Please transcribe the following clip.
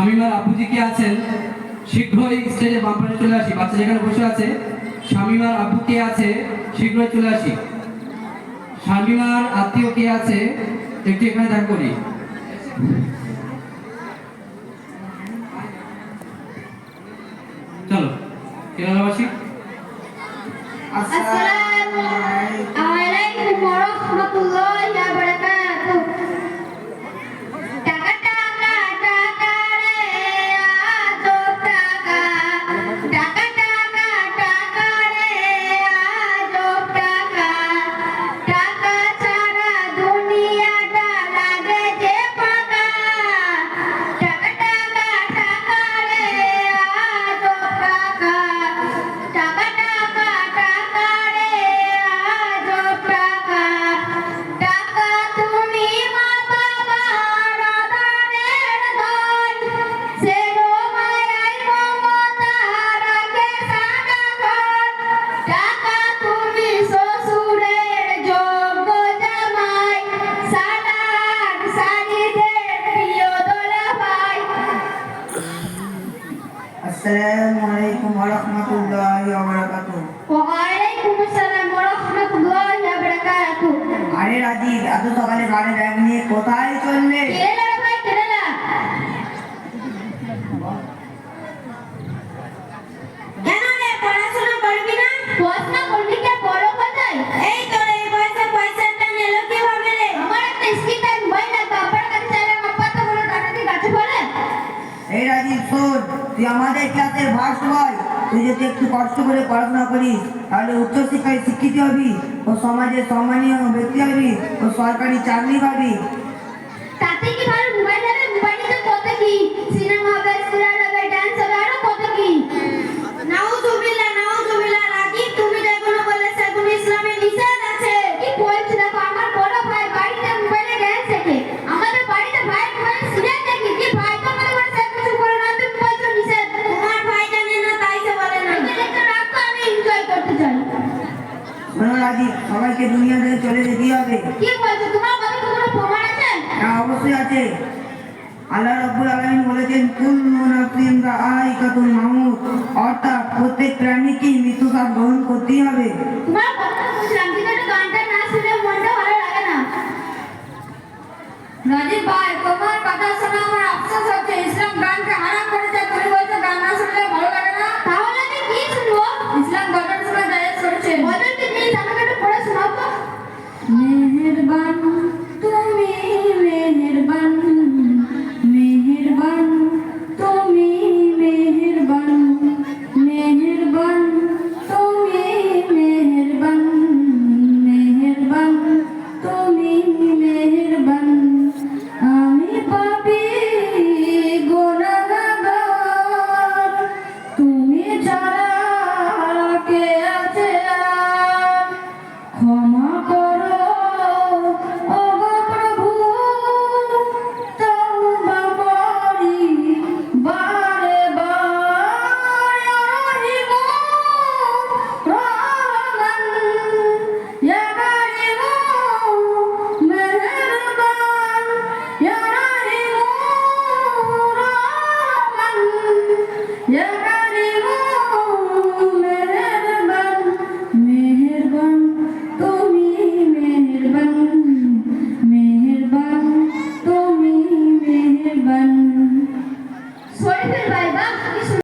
শামিমার আব্বুজি কে আছেন? শীঘ্রই স্টেজে বাম পাশে চলে আসি। বাচ্চা যেখানে বসে আছে শামিমার আব্বু কে আছে? শীঘ্রই চলে আসি। শামিমার আত্মীয় কে আছে? একটু এখানে দেখা করি। চলো, কেরালাবাসী। আসসালামু। আসসালামু আলাইকুম ওয়া রাহমাতুল্লাহি ওয়া বারাকাতুহু ওয়ালাইকুম আসসালাম ওয়া রাহমাতুল্লাহি ওয়া বারাকাতুহু আরে রাজি এত সকালে বাড়ি ব্যাগ নিয়ে কোথায় চললে? কেরালা ভাই কেরালা। তুই আমাদের ক্লাসের ভার সবাই তুই যদি একটু কষ্ট করে পড়াশোনা করিস, তাহলে উচ্চশিক্ষায় শিক্ষিত হবি, ও সমাজের সম্মানীয় ব্যক্তি হবি, ও সরকারি চাকরি পাবি। তাতে কি ভালো? মোবাইল হবে মোবাইলে কত কি? সিনেমা হবে শোনো সবাইকে দুনিয়া থেকে চলে যেতেই হবে। কি বলছো? তোমার কথা কোনো প্রমাণ আছে? হ্যাঁ অবশ্যই আছে। আল্লাহ রাব্বুল আলামিন বলেছেন কুল্লু নাফসিন যায়িকাতুল মাউত অর্থাৎ প্রত্যেক প্রাণীকেই মৃত্যু স্বাদ গ্রহণ করতেই হবে। তোমার কথা বুঝলাম কিন্তু গানটা না শুনে মনটা ভালো লাগে না। রাজীব ভাই তোমার কথা শুনে আমার আফসোস হচ্ছে ইসলাম গানকে হারাম করেছে। তুমি বলছো গান না।